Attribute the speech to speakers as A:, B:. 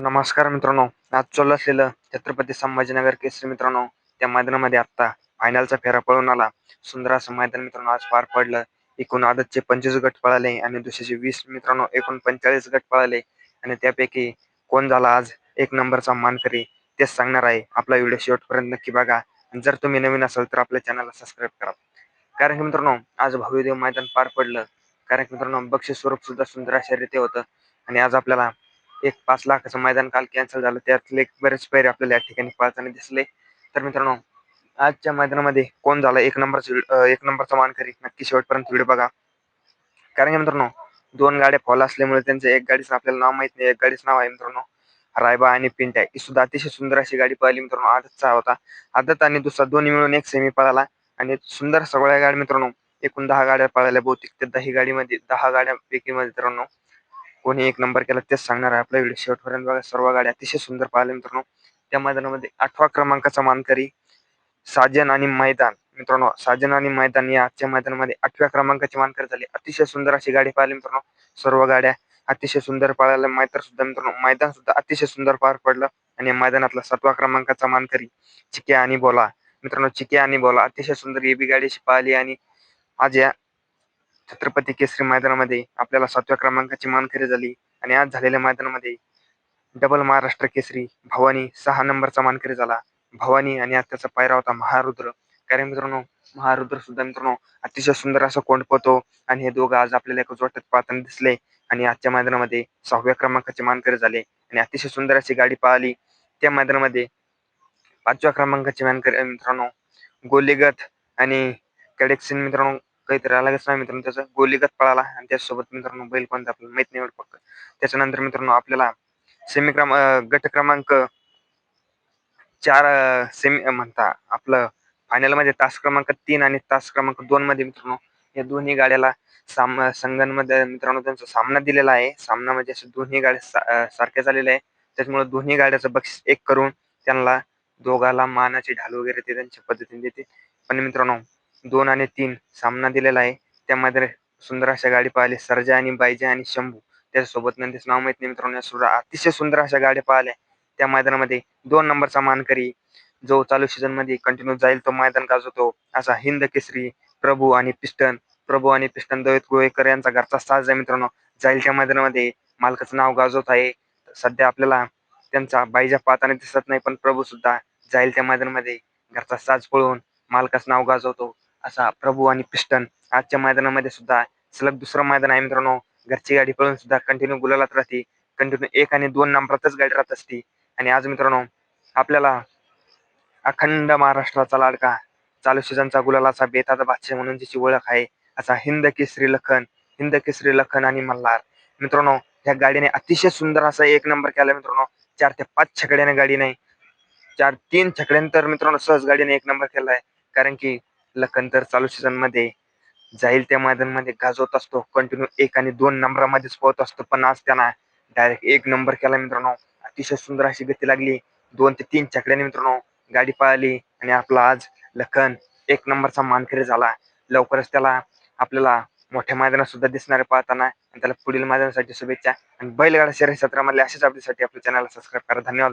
A: नमस्कार मित्रांनो. आज चालू असलेलं छत्रपती संभाजीनगर केसरी मित्रांनो त्या मैदानामध्ये आता फायनलचा फेरा पळून आला. सुंदर असं मैदान मित्रांनो आज पार पडलं. एकूण आदतचे पंचवीस गट पळाले आणि दुसऱ्याचे वीस मित्रांनो एकूण पंचेचाळीस गट पळाले. आणि त्यापैकी कोण झाला आज एक नंबरचा मानकरी तेच सांगणार आहे. आपला व्हिडिओ शेवटपर्यंत नक्की बघा. जर तुम्ही नवीन असाल तर आपल्या चॅनलला सबस्क्राईब करा. कारण की मित्रांनो आज भव्यदेव मैदान पार पडलं. कारण की मित्रांनो बक्षीस स्वरूप सुद्धा सुंदर अशा रीते होतं. आणि आज आपल्याला एक पाच लाखाचं मैदान काल कॅन्सल झालं. त्यातले एक बरेच पैरे आपल्याला या ठिकाणी पाहताना दिसले. तर मित्रांनो आजच्या मैदानामध्ये कोण झाला? एक नंबरचा एक नंबरचा मानकरी. नक्की शेवटपर्यंत व्हिडिओ बघा. कारण की मित्रांनो दोन गाड्या फॉल असल्यामुळे त्यांचं एक गाडीचं आपल्याला नाव माहीत नाही. एक गाडीचं नाव आहे मित्रांनो रायबा आणि पिंट ही सुद्धा अतिशय सुंदर अशी गाडी पळाली मित्रांनो आदतचा होता. आदत आणि दुसरा दोन्ही मिळून एक सेमी पळाला. आणि सुंदर सगळ्या गाड्या मित्रांनो एकूण दहा गाड्या पळाल्या. बहुतेक त्या दही गाडीमध्ये दहा गाड्यापैकी मित्रांनो. कोणी एक नंबर केला तेच सांगणार आहे आपला व्हिडिओ शेवटपर्यंत बघा सर्व गाड्या अतिशय सुंदर पाहिले मित्रांनो. त्या मैदानामध्ये आठवा क्रमांकाचा मानकरी साजन आणि मैदान. मित्रांनो साजन आणि मैदान या आजच्या मैदानामध्ये आठव्या क्रमांकाची मानकरी झाली. अतिशय सुंदर अशी गाडी पाहिली मित्रांनो. सर्व गाड्या अतिशय सुंदर पाळायला मैदान सुद्धा मित्रांनो. मैदान सुद्धा अतिशय सुंदर पार पडलं आणि मैदानातला सातवा क्रमांकाचा मानकरी चिके आणि बोला मित्रांनो चिके आणि बोला अतिशय सुंदर एबी गाडी अशी पाहिली आणि आज या छत्रपती केसरी मैदानामध्ये आपल्याला सातव्या क्रमांकाची मानकरी झाली आणि आज झालेल्या मैदानामध्ये डबल महाराष्ट्र केसरी भवानी सहा नंबरचा मानकरी झाला. भवानी आणि आज त्याचा पायरा होता महारुद्र. कारण मित्रांनो महारुद्र सुद्धा मित्रांनो अतिशय सुंदर असं कोंड पोहतो आणि हे दोघं आज आपल्याला एका जोट्यात पाहताना दिसले आणि आजच्या मैदानामध्ये सहाव्या क्रमांकाचे मानकरी झाले आणि अतिशय सुंदर अशी गाडी पाहिली. त्या मैदानामध्ये पाचव्या क्रमांकाचे मानकरी मित्रांनो गोलीगत आणि कडेक्सिन मित्रांनो काहीतरी आला नाही मित्रांनो त्याचा. गोलीगत पळाला आणि त्याच्यासोबत मित्रांनो बैल कोणता आपल्याला माहीत नाही फक्त त्याच्यानंतर मित्रांनो आपल्याला सेमी क्रमांक गट क्रमांक चार सेमी म्हणता आपलं फायनलमध्ये तास क्रमांक तीन आणि तास क्रमांक दोन मध्ये मित्रांनो या दोन्ही गाड्याला साम संघांमध्ये मित्रांनो त्यांचा सामना दिलेला आहे. सामना म्हणजे असे दोन्ही गाड्या सारख्या झालेल्या आहे त्याच्यामुळे दोन्ही गाड्याचं बक्षीस एक करून त्यांना दोघाला मानाची ढाल वगैरे ते त्यांच्या पद्धतीने देते पण मित्रांनो दोन आणि तीन सामना दिलेला आहे. त्यामध्ये सुंदर अशा गाडी पाहिली. सरजा आणि बायजा आणि शंभू. त्याच्यासोबत नंदीच नाव माहीत नाही मित्रांनो. सुद्धा अतिशय सुंदर अशा गाड्या पाहिल्या. त्या मैदानामध्ये दोन नंबरचा मानकरी जो चालू सीझनमध्ये कंटिन्यू जाईल तो मैदान गाजवतो. असा हिंद केसरी प्रभू आणि पिस्टन प्रभू आणि पिस्टन दवेत गोवेकर यांचा घरचा साज आहे मित्रांनो. जाईल त्या मैदानामध्ये. मालकाचं नाव गाजवत आहे. सध्या आपल्याला त्यांचा बाईजा पाहताना दिसत नाही पण प्रभू सुद्धा जाईल त्या मैदानामध्ये. घरचा साज पळून मालकाचं नाव गाजवतो. असा प्रभू आणि पिस्टन आजच्या मैदानामध्ये सुद्धा सलग दुसरं मैदान आहे मित्रांनो. घरची गाडी पळून सुद्धा कंटिन्यू गुलालात राहते. कंटिन्यू एक आणि दोन नंबरातच गाडी राहत असते. आणि आज मित्रांनो आपल्याला अखंड महाराष्ट्राचा लाडका चालू सीझनचा गुलालाचा बेताचा बादशाह म्हणून ज्याची ओळख आहे असा हिंद केसरी लखन हिंद केसरी लखन आणि मल्हार. मित्रांनो ह्या गाडीने अतिशय सुंदर असा एक नंबर केला मित्रांनो. चार ते पाच छकड्याने गाडी नाही चार तीन छकड्यानंतर मित्रांनो सहज गाडीने एक नंबर केलाय. कारण की लखन तर चालू सीझनमध्ये जाईल त्या मैदानमध्ये गाजवत असतो. कंटिन्यू एक आणि दोन नंबरामध्येच पोहत असतो. पण आज त्यांना डायरेक्ट एक नंबर केला मित्रांनो. अतिशय सुंदर अशी गती लागली. दोन ते तीन चकड्याने मित्रांनो गाडी पळाली आणि आपला आज लखन एक नंबरचा मानकरी झाला. लवकरच त्याला आपल्याला मोठ्या मैदानात सुद्धा दिसणारे पाहताना. आणि त्याला पुढील मैदानासाठी शुभेच्छा. आणि बैलगाडा शहरी सत्रामधल्या अशाच अपडेटसाठी आपल्या चॅनलला सबस्क्राईब करा. धन्यवाद.